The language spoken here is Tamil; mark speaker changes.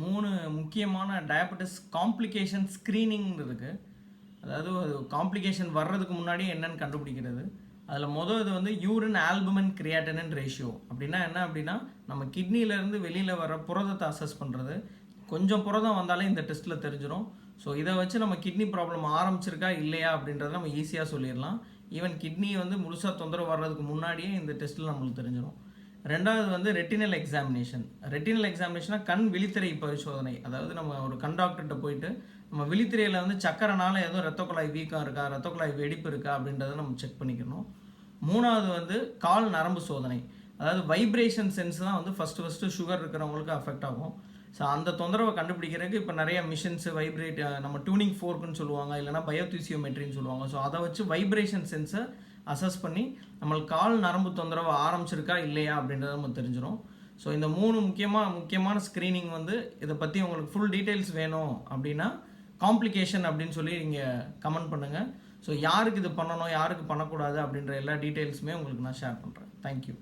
Speaker 1: மூணு முக்கியமான டயபெட்டிஸ் காம்ப்ளிகேஷன் ஸ்க்ரீனிங் இருக்குது அதாவது ஒரு காம்ப்ளிகேஷன் வர்றதுக்கு முன்னாடி என்னென்னு கண்டுபிடிக்கிறது. அதில் மொதல் இது வந்து யூரின் ஆல்புமின் கிரியாட்டனின் ரேஷியோ அப்படின்னா என்ன அப்படின்னா நம்ம கிட்னிலேருந்து வெளியில் வர புரதத்தை அசஸ் பண்ணுறது கொஞ்சம் புரதம் வந்தாலே இந்த டெஸ்ட்டில் தெரிஞ்சிடும் ஸோ இதை வச்சு நம்ம கிட்னி ப்ராப்ளம் ஆரம்பிச்சிருக்கா இல்லையா அப்படின்றத நம்ம ஈஸியாக சொல்லிடலாம். ஈவன் கிட்னி வந்து முழுசாக தொந்தரவு வர்றதுக்கு முன்னாடியே இந்த டெஸ்ட்டில் நம்மளுக்கு தெரிஞ்சிடும் ரெண்டாவது வந்து ரெட்டினல் எக்ஸாமினேஷன் ரெட்டினல் எக்ஸாமினேஷனா கண் விழித்திரை பரிசோதனை. அதாவது நம்ம ஒரு கண் டாக்டர்கிட்ட போயிட்டு நம்ம விழித்திரையில் வந்து சக்கரனால் எதுவும் ரத்த குழாய் வீக்கம் இருக்கா ரத்த குழாய் வெடிப்பு இருக்கா அப்படின்றத நம்ம செக் பண்ணிக்கணும். மூணாவது வந்து கால் நரம்பு சோதனை. அதாவது வைப்ரேஷன் சென்ஸ் தான் வந்து ஃபஸ்ட்டு ஃபஸ்ட்டு சுகர் இருக்கிறவங்களுக்கு அஃபெக்ட் ஆகும். ஸோ அந்த தொந்தரவை கண்டுபிடிக்கிறதுக்கு இப்போ நிறைய மிஷின்ஸ் வைப்ரேட் நம்ம டியூனிங் ஃபோர்க்குன்னு சொல்லுவாங்க இல்லைனா பயோதிசியோமெட்ரின்னு சொல்லுவாங்க. ஸோ அதை வச்சு வைப்ரேஷன் சென்ஸை அசஸ் பண்ணி நம்மளுக்கு கால் நரம்பு தொந்தரவு ஆரம்பிச்சிருக்கா இல்லையா அப்படின்றத நம்ம தெரிஞ்சிடும் ஸோ இந்த மூணு முக்கியமாக முக்கியமான ஸ்க்ரீனிங் வந்து இதை பற்றி உங்களுக்கு ஃபுல் டீட்டெயில்ஸ் வேணும் அப்படின்னா காம்ப்ளிகேஷன் அப்படின்னு சொல்லி நீங்கள் கமெண்ட் பண்ணுங்கள் ஸோ யாருக்கு இது பண்ணணும் யாருக்கு பண்ணக்கூடாது அப்படின்ற எல்லா டீட்டெயில்ஸுமே உங்களுக்கு நான் ஷேர் பண்ணுறேன் தேங்க்யூ